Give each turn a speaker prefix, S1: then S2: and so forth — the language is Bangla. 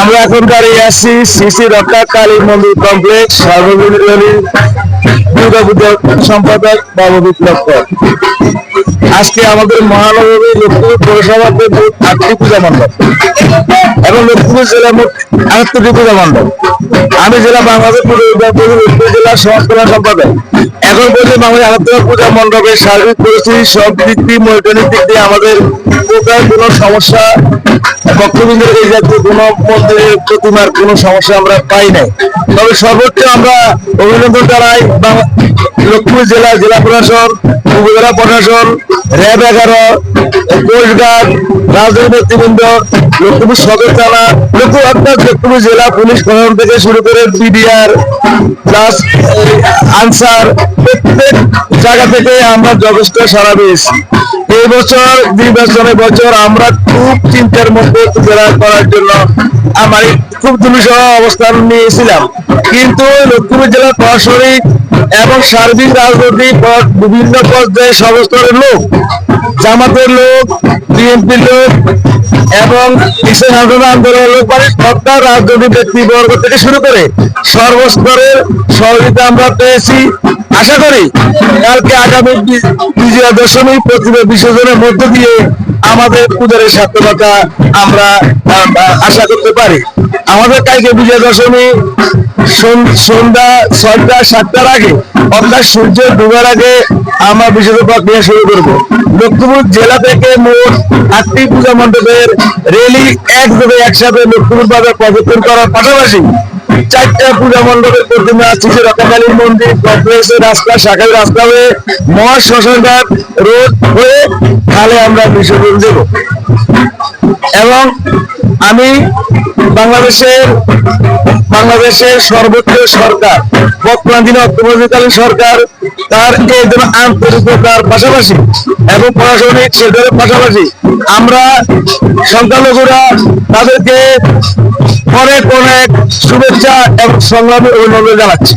S1: আমরা এখন দাঁড়িয়ে আসছি শ্রী রক্ষা, কালী মন্দির কমপ্লেক্স সর্বজনীন দুর্গা পুজোর সম্পাদক বাবু আজকে আমাদের মহানগরী লক্ষ্মীপুর পৌরসভা মোট আটটি পূজা মণ্ডপ, এবং লক্ষ্মীপুর জেলা মোট আটটি পূজা মণ্ডপ। আমি জেলা বাংলাদেশ জেলার সমাজকল্যাণ সম্পাদক। এখন পর্যন্ত বাংলাদেশ আটটি পূজা মণ্ডপের সার্বিক পরিস্থিতি, সব দিক দিয়ে মনিটরিং দিক দিয়ে আমাদের প্রকার কোনো সমস্যা, ভক্তবৃন্দের এই জাতীয় কোনো মন্দিরের প্রতিমার কোনো সমস্যা আমরা পাই নাই। তবে সর্বোচ্চ আমরা অভিনন্দন জানাই লক্ষ্মীপুর জেলা জেলা প্রশাসন, উপজেলা প্রশাসন, র্যাব এগারো কোস্টগার্ড রাজনৈতিক নেতৃবৃন্দ জেলা আমরা যথেষ্ট পেয়েছি। এই বছর, নির্বাচনের বছর আমরা খুব চিন্তার মধ্যে জেলা করার জন্য আমার খুব দুর্বিষহ অবস্থান নিয়েছিলাম। কিন্তু লক্ষ্মীপুর জেলার প্রশাসনিক এবং সার্বিক রাজনৈতিক বিভিন্ন পর্যায়ে সর্বস্তরের লোক, জামাতের লোক, বিএনপির লোক এবং বিশ্ব স্বাধীনতা আন্দোলনের লোক মানে সরকার রাজনৈতিক ব্যক্তিবর্গ থেকে শুরু করে সর্বস্তরের সহযোগিতা আমরা পেয়েছি। আশা করি কালকে আগামী বিজয়া দশমী প্রতিভা বিসর্জনের মধ্য দিয়ে আমাদের পূজারের সার্থকতা আমরা আশা করতে পারি। আমাদের কালকে বিজয়া দশমী সন্ধ্যা, ছয়টা, সাতটার আগে। অর্থাৎ সূর্য ডুবার আগে আমরা বিশেষ প্রক্রিয়া শুরু করব। লক্ষ্মীপুর জেলা থেকে মোট আটটি পূজা মণ্ডপের রেলি একযোগে একসাথে লক্ষ্মীপুর বাজার পরিবর্তন করার পাশাপাশি চারটা পূজা মণ্ডপের প্রতিমা, শ্রী রক্ষাকালীর মন্দির কমপ্লেক্সের রাস্তা, শাখার রাস্তা হয়ে মহা শ্মশানঘাট রোড হয়ে খালে আমরা বিসর্জন দেব। এবং আমি বাংলাদেশের বাংলাদেশের সর্বোচ্চ সরকার বর্তমানদিনে অর্থমন্ত্রীকালীন সরকার, তার এই জন্য আন্তরিকতার পাশাপাশি এবং প্রশাসনিক সেক্টরের পাশাপাশি আমরা সংখ্যালঘুরা তাদেরকে অনেক অনেক শুভেচ্ছা এবং সংগ্রামী অভিনন্দন জানাচ্ছি।